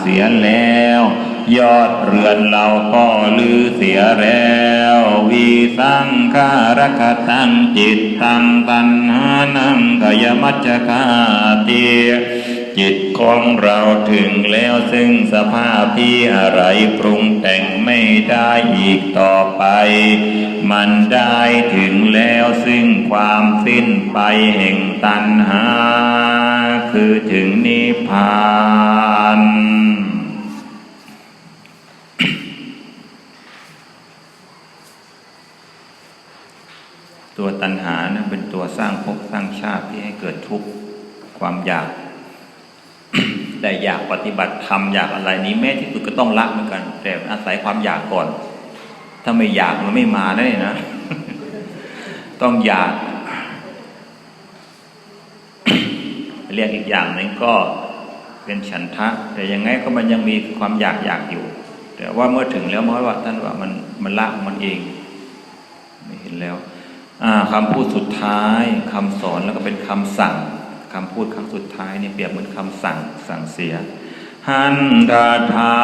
เสียแล้ว ยอดเรือนเราก็ลือเสียแล้ววิสังขารคตังจิตตังตันหานังกยมัจจคาตีย จิตของเราถึงแล้วซึ่งสภาพที่อะไรปรุงแต่งไม่ได้อีกต่อไป มันได้ถึงแล้วซึ่งความสิ้นไปแห่งตัณหา คือถึงนิพพานตัวตัณหานะเป็นตัวสร้างภพสร้างชาติที่ให้เกิดทุกข์ความอยาก แต่อยากปฏิบัติธรรมอยากอะไรนี้แม้ที่สุดก็ต้องละเหมือนกัน แต่อาศัยความอยากก่อน ถ้าไม่อยากมันไม่มาได้นะ ต้องอยาก เรียกอีกอย่างหนึ่งก็เป็นฉันทะ แต่ยังไงก็มันยังมีความอยากอยากอยู่ แต่ว่าเมื่อถึงแล้วมื่อว่าท่านว่ามันมันละมันเอง ไม่เห็นแล้วอ่าคำพูดสุดท้ายคำสอนแล้วก็เป็นคำสั่ง คำพูดครั้งสุดท้ายเนี่ยเปรียบเหมือนคำสั่งสั่งเสีย หันตาทา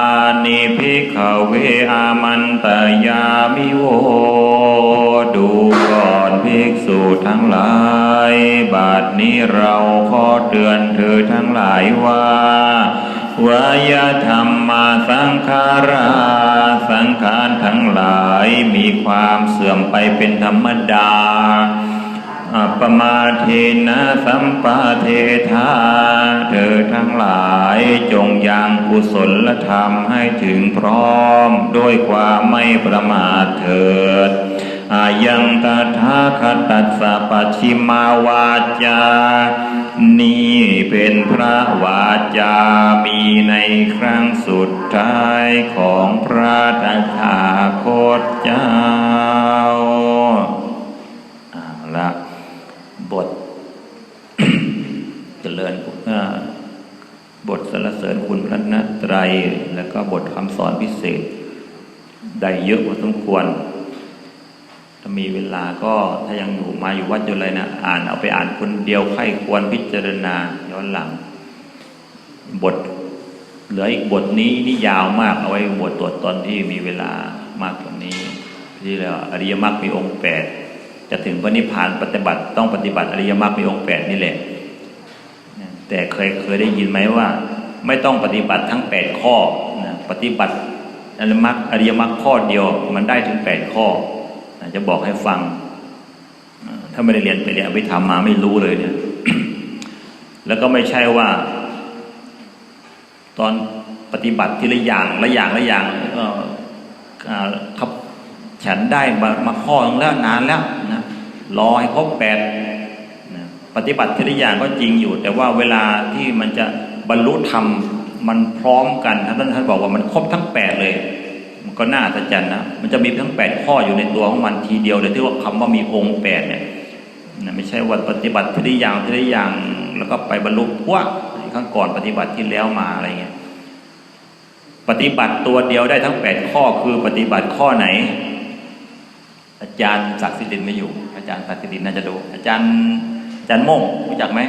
นิพิกขเวอามันตยามิโวดูก่อนภิกษุทั้งหลาย บาดนี้เราขอเตือนเธอทั้งหลายว่าวายธรรมมาสังขาราสังขารทั้งหลายมีความเสื่อมไปเป็นธรรมดา อัปปมาเทนะสัมปาเทธาเธอทั้งหลายจงยังกุศลธรรมให้ถึงพร้อมด้วยความไม่ประมาทเถิดอายังตถาคตัสสะปัชิมาวาจา นี่เป็นพระวาจา มีในครั้งสุดท้ายของพระตถาคตเจ้าเอาละ บทเจริญบทสรรเสริญคุณพระนัตรัย แล้วก็บทคำสอนพิเศษ ได้เยอะพอสมควร ถ้ามีเวลาก็ถ้ายังอยู่มาอยู่วัดอยู่เลยนะอ่านเอาไปอ่านคนเดียวใครควรพิจารณาย้อนหลัง บทเหลืออีกบทนี้นี่ยาวมากเอาไว้บทตรวจตอนที่มีเวลามากกว่านี้ที่เรียกว่าอริยมรรคมีองค์แปด จะถึงพระนิพพานปฏิบัติต้องปฏิบัติอริยมรรคมีองค์แปดนี่แหละแต่เคยเคยได้ยินไหมว่า ไม่ต้องปฏิบัติทั้งแปดข้อนะปฏิบัติอริยมรรคอริยมรรคข้อเดียวมันได้ถึงแปดข้อจะบอกให้ฟัง ถ้าไม่ได้เรียนไปเรียนไปทำมาไม่รู้เลยเนี่ยแล้วก็ไม่ใช่ว่า ตอนปฏิบัติทีละอย่างละอย่างละอย่างเอ่ออ่าครับฉันได้มาข้อแล้วนานแล้ว รอให้ครบแปดปฏิบัติทีละอย่างก็จริงอยู่ แต่ว่าเวลาที่มันจะบรรลุธรรมมันพร้อมกันท่านท่านบอกว่ามันครบทั้งแปดเลย มันก็น่าอัศจรรย์นะมันจะมีทั้งแปดข้ออยู่ในตัวของมันทีเดียวเลยที่ว่าคำว่ามีองค์แปดเนี่ยไม่ใช่ว่าปฏิบัติทีละอย่างทีละอย่างแล้วก็ไปบรรลุพวกข้างก่อนปฏิบัติที่แล้วมาอะไรเงี้ยปฏิบัติตัวเดียวได้ทั้งแปดข้อคือปฏิบัติข้อไหน อาจารย์ศักดิ์สิทธิ์ไม่อยู่ จารย์ศักดิ์สิทธิ์น่าจะดู อาจารย์อาจารย์โม่งรู้จักไหม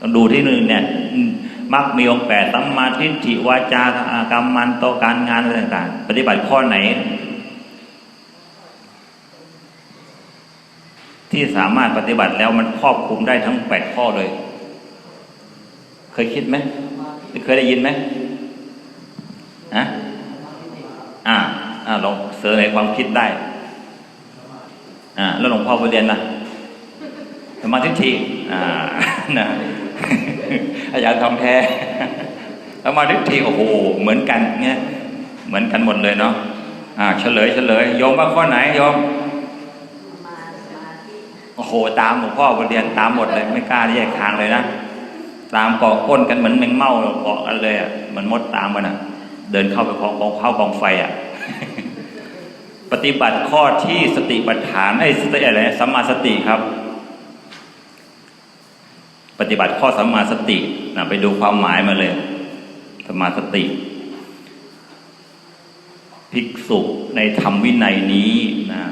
ต้องดูที่หนึ่งเนี่ยมักมีองค์แปดสัมมาทิฏฐิวาจากรรมมันโตการงานอะไรต่างๆ ปฏิบัติข้อไหน ที่สามารถปฏิบัติแล้วมันครอบคลุมได้ทั้งแปดข้อเลย เคยคิดไหมเคยได้ยินไหมฮะอ่าอ่าลองเสนอในความคิดได้ อ่าแล้วหลวงพ่อไปเรียนนะสมาธิทีอ่านะอาจารย์ทองแท้สมาธิทีโอ้โหเหมือนกันเงี้ยเหมือนกันหมดเลยเนาะอ่าเฉลยเฉลยโยมว่าข้อไหนโยมโอ้โหตามหลวงพ่อไปเรียนตามหมดเลย ไม่กล้าแยกทางเลยนะตามเกาะก้นกันเหมือนแมงเม่าเกาะกันเลยอะเหมือนมดตามกันอะ เดินเข้าไปกองกองเข้ากองไฟอะ ปฏิบัติข้อที่สติปัฏฐานไอ้สติอะไรนะสัมมาสติครับ ปฏิบัติข้อสัมมาสตินะไปดูความหมายมาเลยสัมมาสติ ภิกษุในธรรมวินัยนี้นะ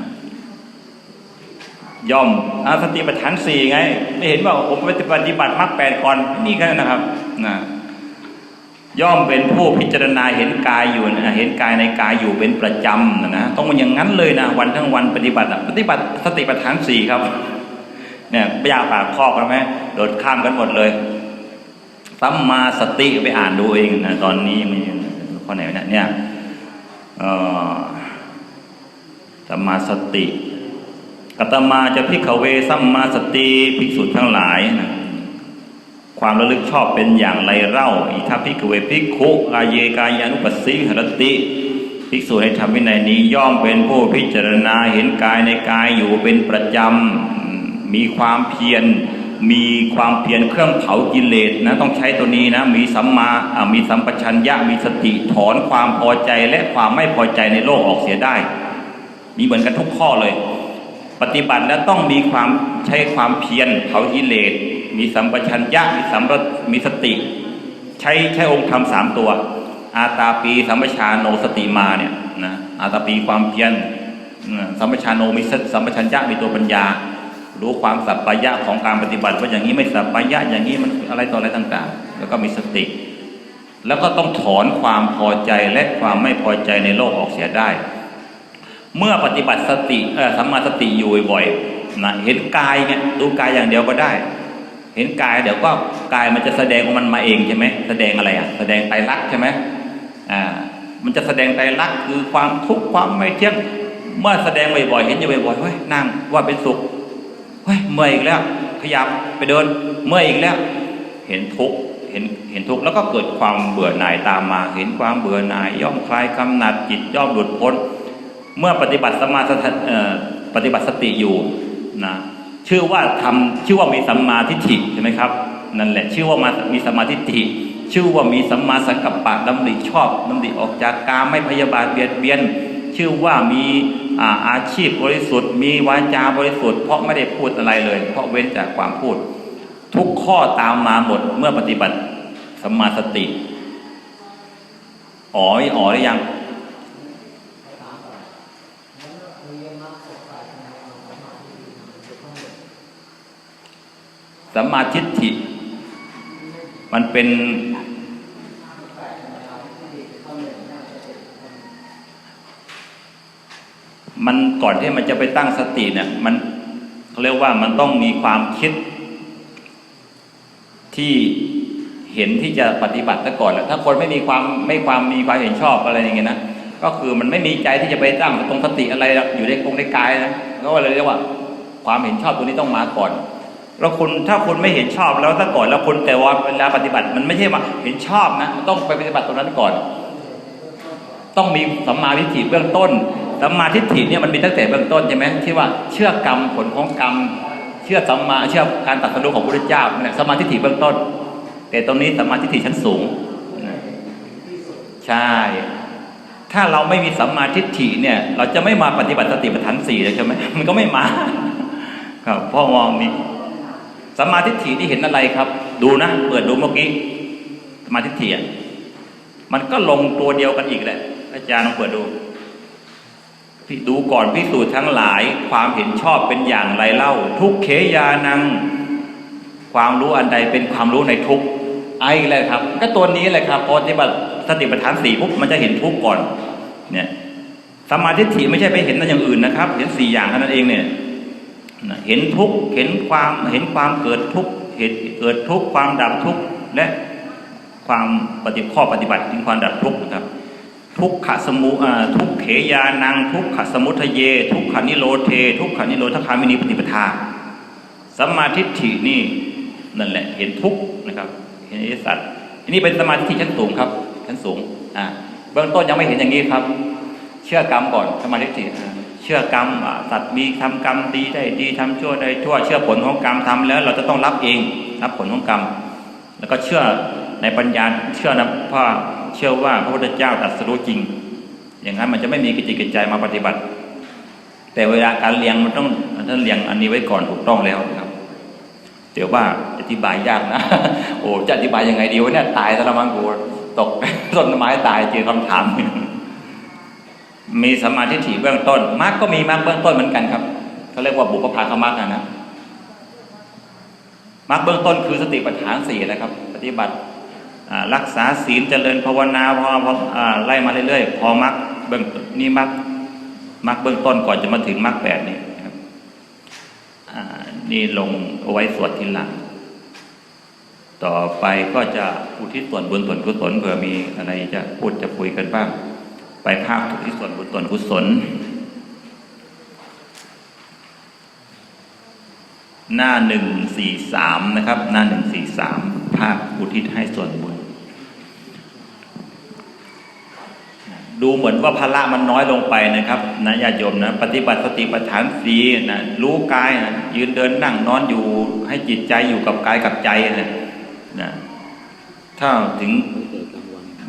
ย่อมอาสติปัฏฐานสี่ไง ไม่เห็นว่าผมปปฏิบัติมรรคแปดก่อนนี่แค่นั้นนะครับนะ ย่อมเป็นผู้พิจารณาเห็นกายอยู่นะเห็นกายในกายอยู่เป็นประจำนะนะต้องเป็นอย่างนั้นเลยนะวันทั้งวันปฏิบัติปฏิบัติสติปัฏฐานสี่ครับเนี่ยไม่ยากปากคอกกันไหมโดดข้ามกันหมดเลยสัมมาสติไปอ่านดูเองนะตอนนี้ยังไมีข้อไหนเนี่ยเนี่ยสัมมาสติกัตมาจะพิกเวสัมมาสติภิกษุทั้งหลายนะ ความระลึกชอบเป็นอย่างไรเล่าอิทัพพิกเวภิกขุกายเยกายานุปัสสิหรติภิกษุในธรรมวินัยนี้ย่อมเป็นผู้พิจารณาเห็นกายในกายอยู่เป็นประจำ มีความเพียร มีความเพียรเครื่องเผากิเลสนะต้องใช้ตัวนี้นะ มีสัมมาอ่ามีสัมปชัญญะมีสติถอนความพอใจและความไม่พอใจในโลกออกเสียได้ มีเหมือนกันทุกข้อเลย ปฏิบัติแล้วต้องมีความใช้ความเพียรเผากิเลส มีสัมปชัญญะมีสัมมีสติ ใช้ใช้องค์ธรรมสามตัว อาตาปีสัมปชาโนสติมาเนี่ยนะอาตาปีความเพียรสัมปชาโนมีสติสัมปชัญญะมีตัวปัญญา รู้ความสัพพยะของการปฏิบัติว่าอย่างนี้ไม่สัพพยะอย่างนี้มันอะไรต่ออะไรต่างๆ แล้วก็มีสติ แล้วก็ต้องถอนความพอใจและความไม่พอใจในโลกออกเสียได้ เมื่อปฏิบัติสติเออสัมมาสติอยู่บ่อยนะเห็นกายเนี่ยดูกายอย่างเดียวก็ได้ เห็นกายเดี๋ยวก็กายมันจะแสดงของมันมาเองใช่ไหมแสดงอะไรอะ แสดงไตรลักษณ์ใช่ไหมอ่า มันจะแสดงไตรลักษณ์คือความทุกข์ความไม่เที่ยงเมื่อแสดงบ่อยๆเห็นอยู่บ่อยๆเฮ้ยนั่งว่าเป็นสุขเฮ้ยเมื่อยอีกแล้ว ขยับไปเดิน เมื่อยอีกแล้ว เห็นทุกข์เห็นเห็นทุกข์แล้วก็เกิดความเบื่อหน่ายตามมา เห็นความเบื่อหน่าย ย่อมคลายกำหนัดจิตย่อมหลุดพ้น เมื่อปฏิบัติสมาสติปฏิบัติสติอยู่นะ ชื่อว่าทำชื่อว่ามีสัมมาทิฏฐิใช่ไหมครับ นั่นแหละ ชื่อว่ามามีสัมมาทิฏฐิชื่อว่ามีสัมมาสังกัปปะดำริชอบดำริออกจากกามไม่พยาบาทเบียดเบียน ชื่อว่ามีอาอาชีพบริสุทธิ์ มีวาจาบริสุทธิ์เพราะไม่ได้พูดอะไรเลย เพราะเว้นจากความพูด ทุกข้อตามมาหมดเมื่อปฏิบัติสัมมาสติ อ๋ออ๋อหรือยัง สัมมาทิฏฐิ มันเป็น มันก่อนที่มันจะไปตั้งสติเนี่ย มันเขาเรียกว่ามันต้องมีความคิด ที่เห็นที่จะปฏิบัติซะก่อนแหละถ้าคนไม่มีความไม่ความมีความเห็นชอบอะไรอย่างเงี้ยนะก็คือมันไม่มีใจที่จะไปตั้งตรงสติอะไรอยู่ในกงในกายนะก็เลยเรียกว่า ความเห็นชอบตัวนี้ต้องมาก่อน แล้วคุณถ้าคุณไม่เห็นชอบแล้วถ้าก่อนแล้วคุณแต่ว่าเวลาปฏิบัติ มันไม่ใช่ว่าเห็นชอบนะมันต้องไปปฏิบัติตรงนั้นก่อน ต้องมีสัมมาทิฏฐิเบื้องต้นสัมมาทิฏฐิเนี่ยมันมีตั้งแต่เบื้องต้นใช่ไหมที่ว่าเชื่อกรรมผลของกรรม เชื่อสัมมาเชื่อการตรัสรู้ของพระพุทธเจ้าเนี่ยสัมมาทิฏฐิเบื้องต้น แต่ตรงนี้สัมมาทิฏฐิชั้นสูงใช่ ถ้าเราไม่มีสัมมาทิฏฐิเนี่ย เราจะไม่มาปฏิบัติสติปัฏฐานสี่เลยใช่ไหมมันก็ไม่มาครับพราะมองมี สัมมาทิฏฐิที่เห็นอะไรครับ ดูนะ เปิดดูเมื่อกี้สัมมาทิฏฐิอะมันก็ลงตัวเดียวกันอีกแหละ อาจารย์ลองเปิดดูพี่ดูก่อนพิสูจน์ทั้งหลายความเห็นชอบเป็นอย่างไรเล่า ทุกเขยานัง ความรู้อันใดเป็นความรู้ในทุกไอ้เลยครับ ก็ตัวนี้เลยครับพอปฏิบัติสติปัฏฐานสี่ปุ๊บมันจะเห็นทุกก่อน เนี่ยสมาทิฏฐิไม่ใช่ไปเห็นนั่นอย่างอื่นนะครับ เห็นสี่อย่างเท่านั้นเองเนี่ย เห็นทุกข์เห็นความเห็นความเกิดทุกข์เห็นเกิดทุกข์ความดับทุกข์และความปฏิข้อปฏิบัติถึงความดับทุกข์นะครับ ทุกขสมุทุกเขยานัง ทุกขสมุทเย ทุกขานิโรเท ทุกขานิโรธคามินีปฏิปทาสัมมาทิฏฐินี่นั่นแหละเห็นทุกข์นะครับ เห็นอริสัจอันนี้เป็นสมาธิชั้นสูงครับชั้นสูงอ่าเบื้องต้นยังไม่เห็นอย่างนี้ครับ เชื่อกรรมก่อนสมาธิฏฐิ ชื่อกรรมสัตว์มีทำกรรมดีได้ดีทำชั่วได้ชั่ว เชื่อผลของกรรมทำแล้ว เราจะต้องรับเองรับผลของกรรม แล้วก็เชื่อในปัญญาเชื่อนะพราะเชื่อว่าพระพุทธเจ้าตรัสรู้จริง อย่างนั้นมันจะไม่มีกิจกิจใจมาปฏิบัติ แต่เวลาการเลี้ยงมันต้องท่านเลี้ยงอันนี้ไว้ก่อนถูกต้องแล้วครับเดี๋ยวว่าอธิบายยากนะโอ้จะอธิบายยังไงดีวะเนี่ยตายซะละมั้งกูตกต้นไม้ตายเจอคำถาม มีสมมาธิถี่เบื้องต้นมรรคก็มีมรรคเบื้องต้นเหมือนกันครับเขาเรียกว่าบุพภาคมรรคนะมรรคเบื้องต้นคือสติปัฏฐานสี่นะครับ ปฏิบัติรักษาศีลเจริญภาวนาพอพอไล่มาเรื่อยๆ พอมรรคเบื้องนี่มรรคมรรคเบื้องต้นก่อนจะมาถึงมรรคแปดนี่ครับนี่ลงเอาไว้สวดทีหลัง ต่อไปก็จะอุทิศส่วนบุญส่วนกุศลเผื่อมีอะไรจะพูดจะคุยกันบ้าง ไปภาคอุทิศส่วนบุญส่วนกุศล หน้าหนึ่งสี่สามนะครับ หน้าหนึ่งสี่สามภาคอุทิศให้ส่วนบุญ ดูเหมือนว่าภาระมันน้อยลงไปนะครับนะญาติโยมนะปฏิบัติสติปัฏฐานสีนะรู้กายนะยืนเดินนั่งนอนอยู่ให้จิตใจอยู่กับกายกับใจนะนะถ้าถึง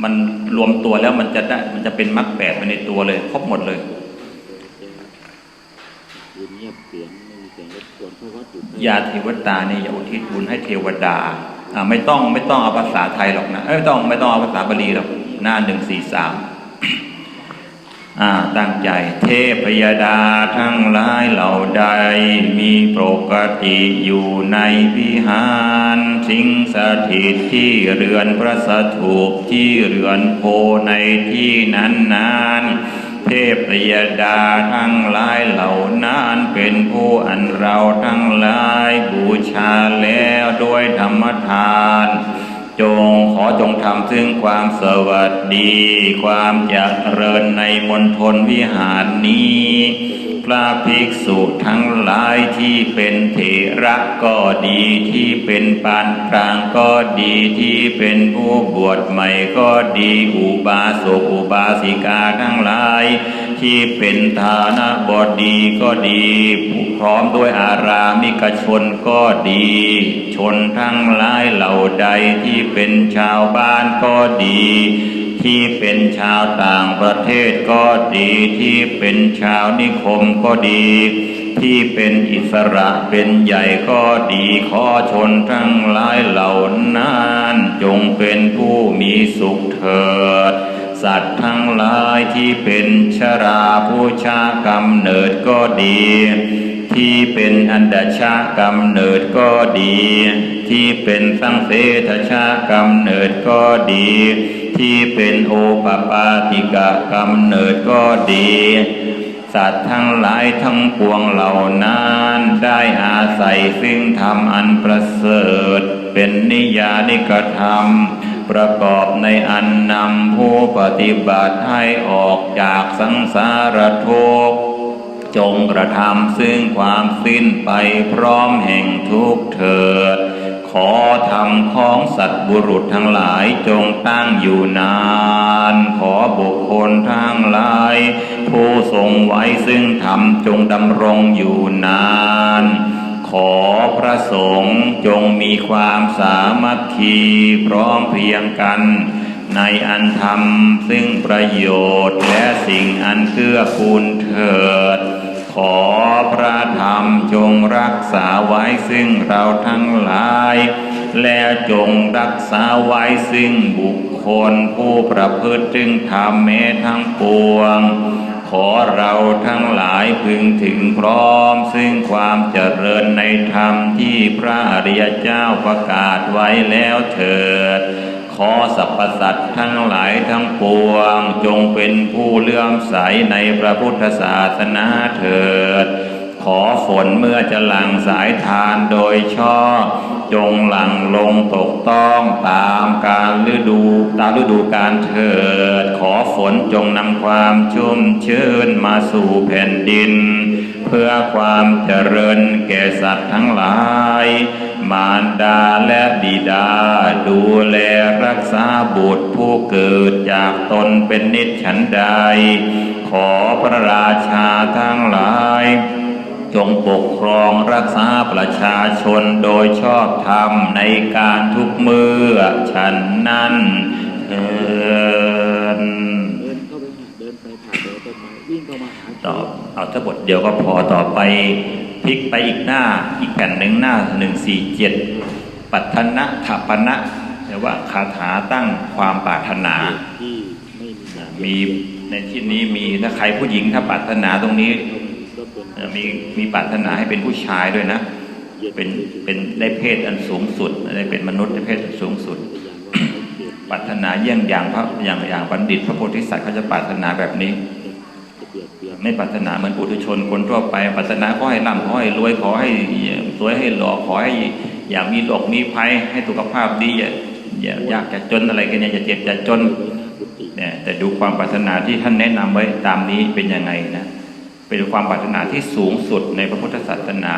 มันรวมตัวแล้วมันจะได้ มันจะเป็นมรรคแปดไปในตัวเลย ครบหมดเลยยืนเงียบเสียงไม่มีเสียงรบกวนเพราะว่าจุดยาเทวตาเนี่ยอย่าอุทิศบุญให้เทวดาอ่าไม่ต้องไม่ต้องเอาภาษาไทยหรอกนะเอ้ยไม่ต้องไม่ต้องเอาภาษาบาลีหรอกหน้าหนึ่งสี่สามอ่า ตั้งใจเทพยดาทั้งหลายเหล่าใด มีปกติอยู่ในวิหาร สิงสถิตที่เรือนพระสถูปที่เรือนโพในที่นั้นนั้นเทพยดาทั้งหลายเหล่านั้นเป็นผู้อันเราทั้งหลายบูชาแล้วด้วยธรรมทาน จงขอจงทำซึ่งความสวัสดี ความเจริญในมณฑลวิหารนี้ พระภิกษุทั้งหลายที่เป็นเถระก็ดีที่เป็นปานกลางก็ดีที่เป็นผู้บวชใหม่ก็ดีอุบาสกอุบาสิกาทั้งหลาย ที่เป็นฐานะบอดีก็ดีผู้พร้อมด้วยอารามิกชนก็ดี ชนทั้งหลายเหล่าใดที่เป็นชาวบ้านก็ดี ที่เป็นชาวต่างประเทศก็ดี ที่เป็นชาวนิคมก็ดี ที่เป็นอิสระเป็นใหญ่ก็ดีขอชนทั้งหลายเหล่านั้น จงเป็นผู้มีสุขเถิด สัตว์ทั้งหลายที่เป็นชราผู้ชากำเนิดก็ดี ที่เป็นอันดชากำเนิดก็ดี ที่เป็นสังเสทชากำเนิดก็ดี ที่เป็นโอปปาติกะกำเนิดก็ดีสัตว์ทั้งหลายทั้งปวงเหล่านั้นได้อาศัยซึ่งธรรมอันประเสริฐ เป็นนิยานิกธรรม ประกอบในอันนำผู้ปฏิบัติให้ออกจากสังสารทุกข์จงกระทำซึ่งความสิ้นไปพร้อมแห่งทุกเถิด ขอธรรมของสัตว์บุรุษทั้งหลายจงตั้งอยู่นาน ขอบุคคลทั้งหลาย ผู้ทรงไว้ซึ่งธรรมจงดำรงอยู่นาน ขอพระสงฆ์จงมีความสามัคคีพร้อมเพรียงกัน ในอันธรรมซึ่งประโยชน์และสิ่งอันเกื้อกูลเถิด ขอพระธรรมจงรักษาไว้ซึ่งเราทั้งหลาย และจงรักษาไว้ซึ่งบุคคลผู้ประพฤติจึงธรรมแม้ทั้งปวง ขอเราทั้งหลายพึงถึงพร้อม ซึ่งความเจริญในธรรมที่พระอริยเจ้าประกาศไว้แล้วเถิด ขอสรรพสัตว์ทั้งหลายทั้งปวง จงเป็นผู้เลื่อมใสในพระพุทธศาสนาเถิด ขอฝนเมื่อจะหลั่งสายทานโดยชอบจงหลั่งลงตกต้องตามการฤดูตามฤดูการเถิด ขอฝนจงนำความชุ่มชื้นมาสู่แผ่นดิน เพื่อความเจริญแก่สัตว์ทั้งหลาย มารดาและบิดา ดูแลรักษาบุตรผู้เกิดจากตนเป็นนิจฉันใด ขอพระราชาทั้งหลาย จงปกครองรักษาประชาชนโดยชอบธรรมในการทุกเมื่อฉันนั้นเถินเดินเข้าไปหาเดินไปผ่านเดินต้นไม้วิ่งเข้ามาหาต่อเอาทั้งหมดเดียวก็พอต่อไปพลิกไปอีกหน้าอีกแผ่นหนึ่งหน้าหนึ่งสี่เจ็ดปัทนะถปนะแปลว่าคาถาตั้งความปรารถนาที่ไม่มีการมีในที่นี้มีถ้าใครผู้หญิงถ้าปรารถนาตรงนี้ก็เป็นเอ่อ มีมีปรารถนาให้เป็นผู้ชายด้วยนะ เป็นเป็นได้เพศอันสูงสุดได้เป็นมนุษย์ได้เพศสูงสุดปรารถนาเยี่ยงอย่างพระอย่างอย่างบัณฑิต พระโพธิสัตว์เขาจะปรารถนาแบบนี้ ไม่ปรารถนาเหมือนปุถุชนคนทั่วไปปรารถนาขอให้ร่ำขอให้รวยขอให้สวยให้หล่อขอให้อย่ามีโรคมีภัยให้สุขภาพดีอย่าอย่ายากจะจนอะไรกันเนี่ยจะเจ็บจะจนเนี่ยแต่ดูความปรารถนาที่ท่านแนะนำไว้ตามนี้เป็นยังไงนะ เป็นความปรารถนาที่สูงสุดในพระพุทธศาสนา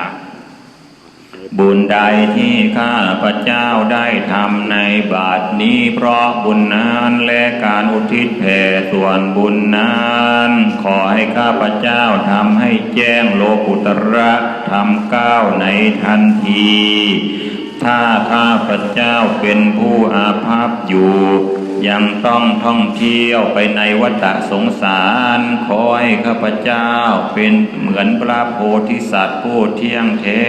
บุญใดที่ข้าพระเจ้าได้ทำในบาทนี้ เพราะบุญนั้นและการอุทิศแผ่ส่วนบุญนั้น ขอให้ข้าพระเจ้าทำให้แจ้งโลกุตระทำก้าวในทันทีถ้าข้าพระเจ้าเป็นผู้อาภัพอยู่ ยังต้องท่องเที่ยวไปในวัฏสงสารขอให้ข้าพเจ้าเป็นเหมือนพระโพธิสัตว์ผู้เที่ยงแท้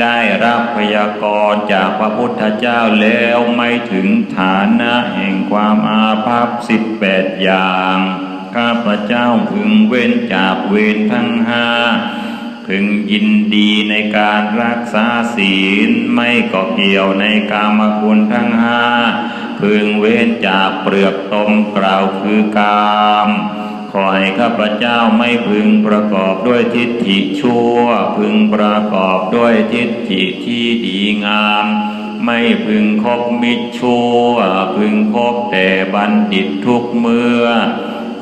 ได้รับพยากรณ์จากพระพุทธเจ้าแล้วไม่ถึงฐานะแห่งความอาภัพสิบแปดอย่าง ข้าพเจ้าพึงเว้นจากเวรทั้งห้าพึงยินดีในการรักษาศีลไม่เกาะเกี่ยวในกามคุณทั้งห้า พึงเว้นจากเปลือกตมกล่าวคือกามขอให้ข้าพเจ้าไม่พึงประกอบด้วยทิฏฐิชั่ว พึงประกอบด้วยทิฏฐิที่ดีงาม ไม่พึงคบมิตรชั่ว พึงคบแต่บัณฑิตทุกเมื่อ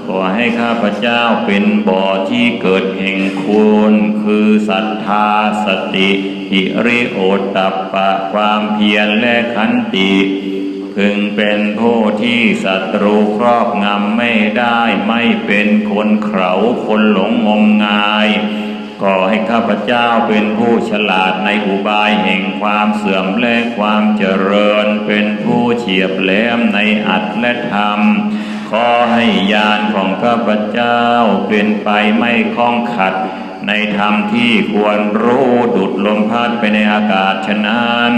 ขอให้ข้าพเจ้าเป็นบ่อที่เกิดแห่งคุณคือศรัทธาสติหิริโอตตัปปะความเพียรและขันติ พึงเป็นผู้ที่ศัตรูครอบงำไม่ได้ไม่เป็นคนเขาคนหลงงมงายขอให้ข้าพเจ้าเป็นผู้ฉลาดในอุบายแห่งความเสื่อมและความเจริญ เป็นผู้เฉียบแหลมในอัตและธรรม ขอให้ญาณของข้าพเจ้าเป็นไปไม่คล้องขัด ในธรรมที่ควรรู้ดุดลมพัดไปในอากาศฉะนั้น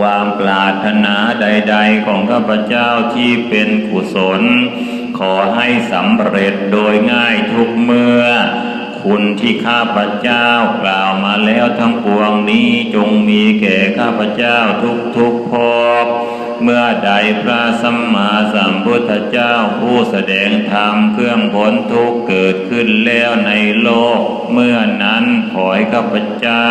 ความปรารถนาใด ๆ ของข้าพเจ้าที่เป็นกุศล ขอให้สำเร็จโดยง่ายทุกเมื่อ คุณที่ข้าพเจ้ากล่าวมาแล้วทั้งปวงนี้จงมีแก่ข้าพเจ้าทุกๆภพ เมื่อใดพระสัมมาสัมพุทธเจ้าผู้แสดงธรรมเครื่องพ้นทุกข์เกิดขึ้นแล้วในโลก เมื่อนั้นขอให้ข้าพเจ้า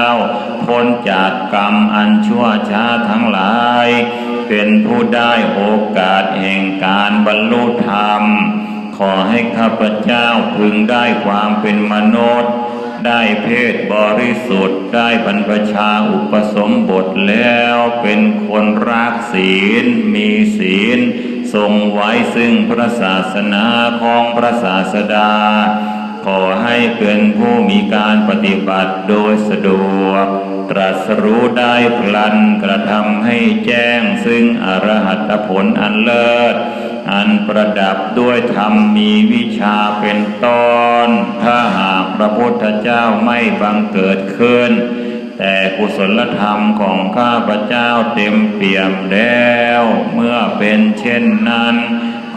พ้นจากกรรมอันชั่วช้าทั้งหลาย เป็นผู้ได้โอกาสแห่งการบรรลุธรรม ขอให้ข้าพเจ้าพึงได้ความเป็นมนุษย์ ได้เพศบริสุทธิ์ ได้บรรพชาอุปสมบทแล้วเป็นคนรักศีล มีศีล ทรงไว้ซึ่งพระศาสนาของพระศาสดา ขอให้เป็นผู้มีการปฏิบัติโดยสะดวก ตรัสรู้ได้พลันกระทำให้แจ้งซึ่งอรหัตผลอันเลิศ อันประดับด้วยธรรมมีวิชาเป็นต้นถ้าหากพระพุทธเจ้าไม่บังเกิดขึ้น แต่กุศลธรรมของข้าพระเจ้าเต็มเปี่ยมแล้ว เมื่อเป็นเช่นนั้น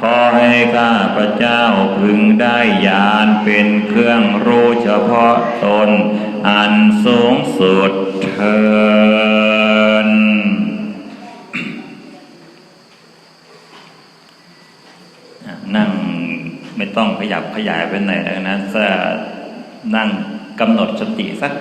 ขอให้ข้าพระเจ้าพึงได้ญาณเป็นเครื่องรู้เฉพาะตน อันสูงสุดเทิน นั่งไม่ ต้องขยับขยายไปไหนแล้วนะถ้านั่งกำหนดสติสัก